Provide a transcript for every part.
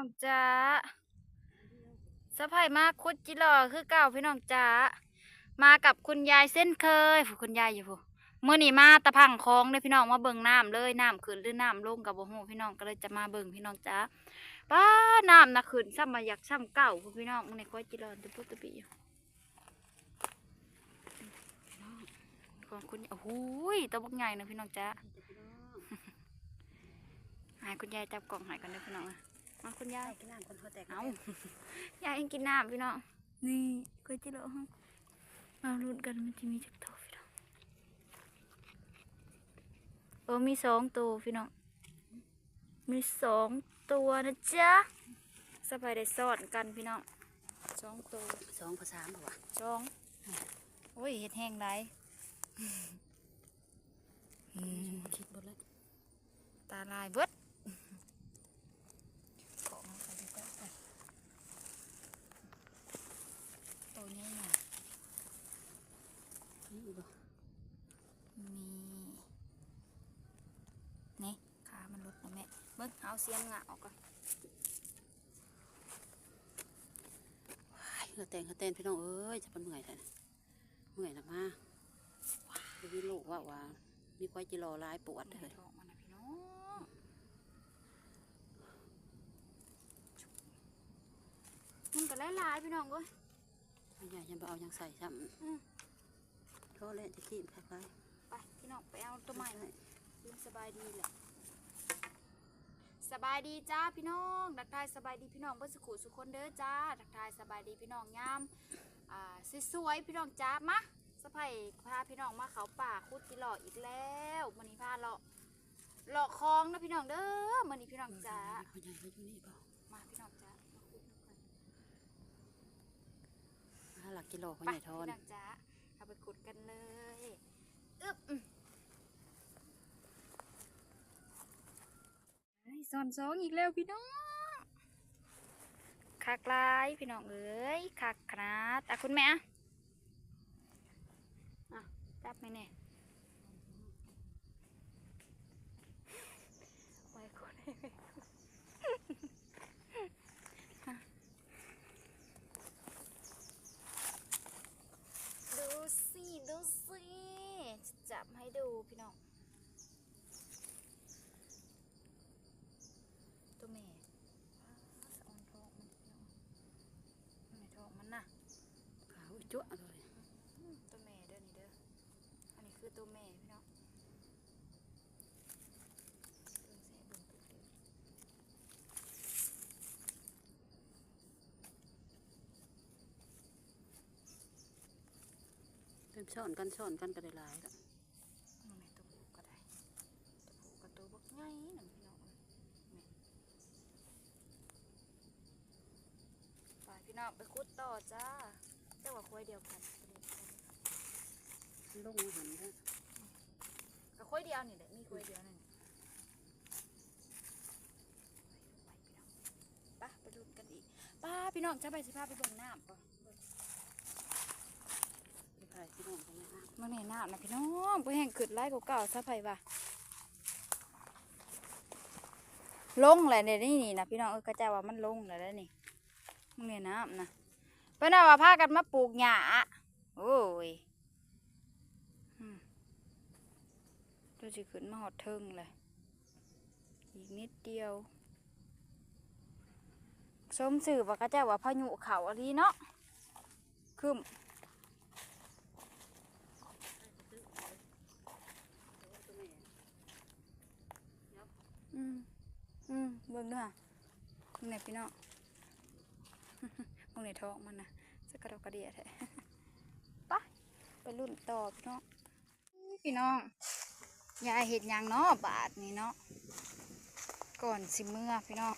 น้องจ๋าสะพายมาคุดจิหลอคือเก่าพี่น้องจ๋ามากับคุณยายเส้นเคยผู้คุณยายอยู่ผู้เมื่อนี้มาตะพังคลองเลยพี่น้องมาเบิ่งน้ำเลยน้ำขึ้นหรือน้ำลงกับบ่ฮู้พี่น้องก็เลยจะมาเบิ่งพี่น้องจ๋าป้าน้ำนะขึ้นซ้ำมาอยากซ้ำเก่าผู้พี่น้องมึงในควายจิหลอตะปุตะปิอยู่ของคุณโอ้โหยตัวบักใหญ่นะพี่น้องจ๋าหายคุณยายจับกล่องหายกันเด้อพี่น้องอะ มาคุณยายกินน้ำคนเขาแตกเอายายเองกินน้ำพี่น้องนี่ก๋วยเตี๋ยวมาลุ้นกันมันจะมีจักตัวพี่น้องโอ้มีสองตัวพี่น้องมีสองตัวนะจ๊ะสบายได้สอดกันพี่น้องสองตัวสองภาษาบอกว่าสองโอ้ยเห็ดแห้งไรอืมคิดหมดแล้วตาลายเบิดของเอาไปดูกันไปตัวนี้หน่อย นี่บ่ นี่นี่ขามันหลุดนะแม่ เบิ้งเอาเสียมงะออกก่อนเขาแต่งเขาเต้นพี่น้องเอ้ยจะเป็นเมื่อยแท้นะเมื่อยนะมาพี่ลูกว่าว่ามีควายจิรอลายปวดเลเลยยออกมานะพี่น้องมันก็หลายๆพี่น้องเว้ยไม่ใหญ่ยังไปเอายังใส่ซ้อืมำโทษเลยจะขี้มคล้ายไปพี่น้องไปเอาตัวๆใหม่ใช่ยืนสบายดีแหละ สบายดีจ้าพี่น้องทักทายสบายดีพี่น้องเพื่อนสุขุสุคนเด้อจ้าทักทายสบายดีพี่น้องยามอ่าสวยๆพี่น้องจ้ามาสะพายพาพี่น้องมาเขาป่าคุดจิหล่ออีกแล้วมันนี้พาเลาะเลาะคลองนะพี่น้องเด้อมันนี้พี่น้องจ้าเขาใหญ่เขาอยู่นี่เปล่ามาพี่น้องจ้ามาคุยกันถ้าหลักกิโลเขาไปใหญ่ทอนพี่น้องจ้าเอาไปขุดกันเลยอึ๊บ อืมไอ้อนสองอีกแล้วพี่น้องคักไลายพี่น้องเอ้ยคักขนาดอะคุณแม่อะอะจับไหมเนี่ยไว้คนให้ไว้คนดูสิดูสิจับให้ดูพี่น้อง ตัวแม่สะออนทองมันพี่น้องมันในทองมันน่ะ ขาว จั่วเลยอืมตัวแม่เด้อนี่เด้อ อันนี้คือตัวแม่พี่น้องเบิ่งสิให้เบิ่งตัวเดียวเป็นช่อนกันช่อนกันก็ได้หลายแล้วมันในตัวผู้ก็ได้ตัวผู้กับตัวบักใหญ่นั่นพี่น้องเอ้ยแม่ไปพี่น้องไปคุดต่อจ้า เจ้าว่าควายเดียวกันตัวนี้ลงมาหันแล้วกับควายเดียวนี่แหละมีควายเดียวนั่นไปไปดูกันอีกป้าพี่น้องจะไปสิพาไปเบิ่งน้ำป่ะพี่พายพี่น้องเขาไม่ห้ามมื่อนี่น้ำนะพี่น้องไปแห่งขึ้นไล่เก่าๆซะไผว่ะลงแหละเนี่ยนี่นี่นะพี่น้องเออกระจายว่ามันลงแล้วแล้วนี่มื่อนี่น้ำนะ เพื่อนอาว่าพากันมาปลูกหญ้าโอ้ยดูสิขึ้นมาหอดเทิงเลย อีกนิดเดียวสมสื่อว่ากระจาว่าพายุเขาอะไรเนาะคืออืมอืมเบิ่งด้วยมึงไหนพี่น้อง งไหนท้องมันนะสกกระดอกกระเดียแท้ไปไปรุ่นต่อพี่น้องอุ๊ยพี่น้องยายเห็ดหยังเนาะบาทนี่เนาะก่อนสิเมื่อพี่น้อง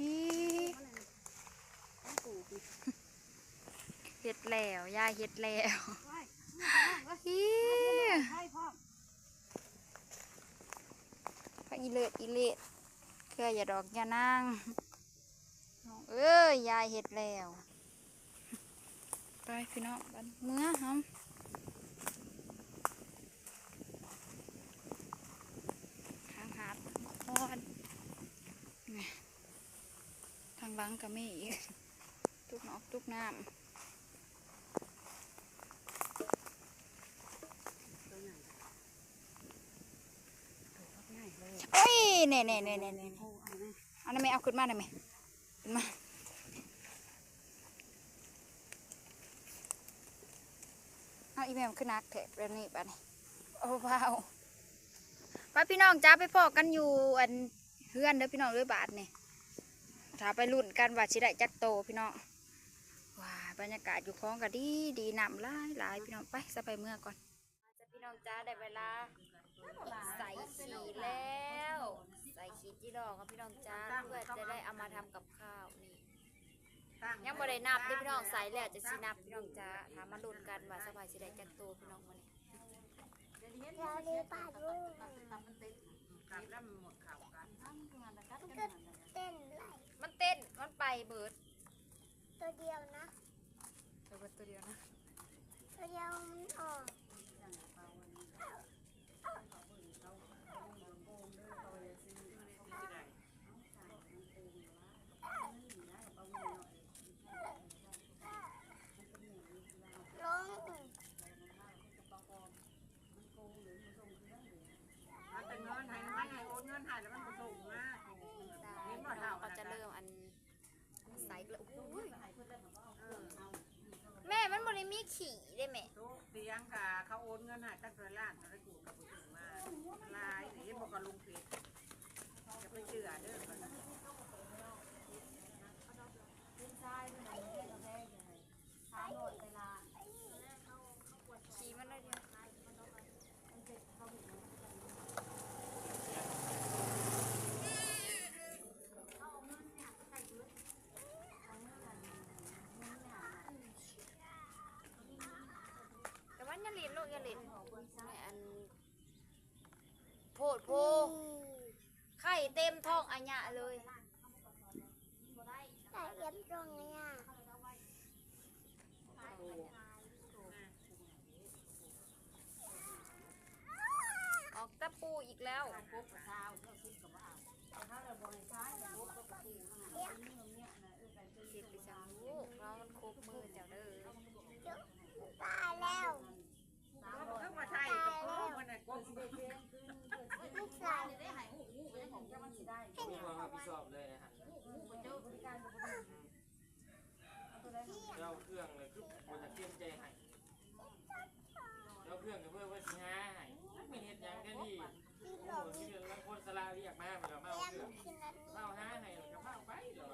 อีเห็ดแล้วยายเห็ดแล้วอีใช่พ่อพระอีเลิศอีเลิศ เพื่ออย่าดอกอย่านางเอ้ยยายเห็ดแล้วไปพี่น้องบันเมื่อครับทางหาดคอนทางบังก็มีอีทุกนอกทุกน้ำเอ้ยเน่เน่เน่เน่ น่โอ้เอาแม่เอาหน่อยไหมเอาขึ้นมาหน่อยไหมขึ้นมาเอาอีเมลขึ้นนักเถอะแล้วนี่บ้านี่โอ้ว้าวไปพี่น้องจ้าไปพอกันอยู่อันเพื่อนเด้อพี่น้องด้วยบาทนี่ถ้าไปรุ่นกันว่าสิได้จักโตพี่น้องว้าบรรยากาศอยู่คลองก็ดีดีน้ำหลายหลายพี่น้องไปสะไปเมื่อก่อนจะพี่น้องจ้าได้เวลาใส่ขีแล้ว ใส่ขีจีดอกครับพี่น้องจ้าเพื่อจะได้เอามาทำกับข้าวนี่ยังบ่ได้นับเด้อพี่น้องใส่แล้วจะสินับพี่น้องจ้าถามมาลุ้นกันว่าสบายสิได้จักโตพี่น้องมื้อนี้เราเลี้ยงปลาด้วยกลับแล้วมันหมดข่าวกันเต้นไหลมันเต้นมันไปเบิดตัวเดียวนะไปเบิดตัวเดียวนะตัวเดียวมันออกลง มันเป็นเงินให้มันให้โอนเงินให้แล้วมันผสมมาก พี่น้องก็จะเริ่มอันใส่ แล้วอุ้ยแม่มันบ่ได้มีขี่ได้แม่ทุกเตียงกะเขาโอนเงินให้ตั้งแต่ล้านตอนแรกกูกับผู้ถึงมาลายเดี๋ยวบอกกับลุงเพชรจะไปเชื่อเด้อ ขี่มันเลยเดียวแต่ว่าอย่าเล่นลูกอย่าเล่นแม่อัน โพดโพไข่เต็มท้องอัญญะเลยแต่เย็บตรงนี้อะออกตะปูอีกแล้วสิไปจังลูกเรามันครบมือเจ้าเด้อ ตายแล้ว เพิ่งมาไทยกับพ่อมันน่ะกบ ลูกสาวไม่ว่ารับผิดชอบเลยนะฮะเราเครื่องเลยคือคนจะเตรียมใจให้เราเครื่องกับเพื่อว่าสิหาให้ไม่เห็นยังแค่นี้พี่ลโอ้งโหที่เรื่องคนสลาเรียกมาไปแล้วมาเอาแก้มเครื่องกินอันนี้มาเอาหาให้เราก็มาเอาไปเรา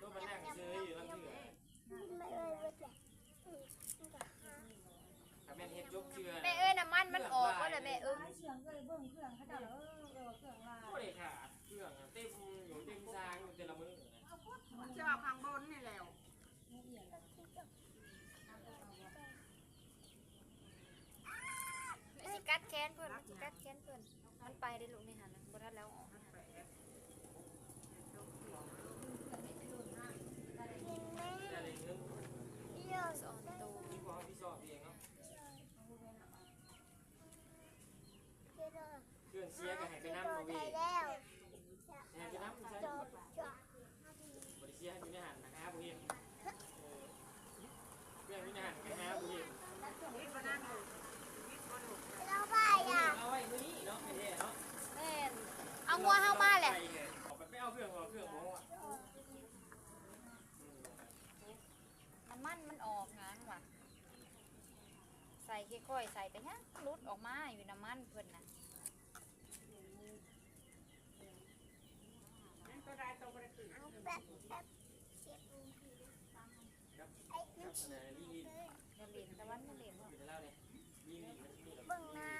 ตัวมันนั่งเฉยอยู่ลำเถื่อไม่เอ่ยเว้ยแต่อืมมันจะหาถ้าแม่เฮ็ดยกเชื่อ แม่เอ้ยน้ำมันมันออกก็เลยแม่เอ้ย ก็เลยค่ะเครื่องเต็มอยู่เต็มซางอยู่แต่ละมือ จะเอาข้างบนนี่แล้ว สิกัดแข นเพื่อนสิกัดแขนเพื่อนมันไปได้ลูกนี่หันนะบ่ทันแล้วออกนะกินแม่เลยเงินพี่หลงสอนโตที่พอพี่ชอบเองเนาะเครื่องเสียก็ให้ไปน้ำมาวีให้ไปน้ำใช้จบจบริเสียอยู่ในหันนะฮะบุเห็นเรื่องอยู่ในหันนะ เอางัวเข้ามาแหละไม่เอาเครื่องเอาเครื่องของน้ำมันมันออกงานว่ะ ใส่ค่อยๆใส่ไปฮะรุดออกมาอยู่น้ำมันเพื่อนนะเรียนตะวันเรียนว่าเบิ่งหน้า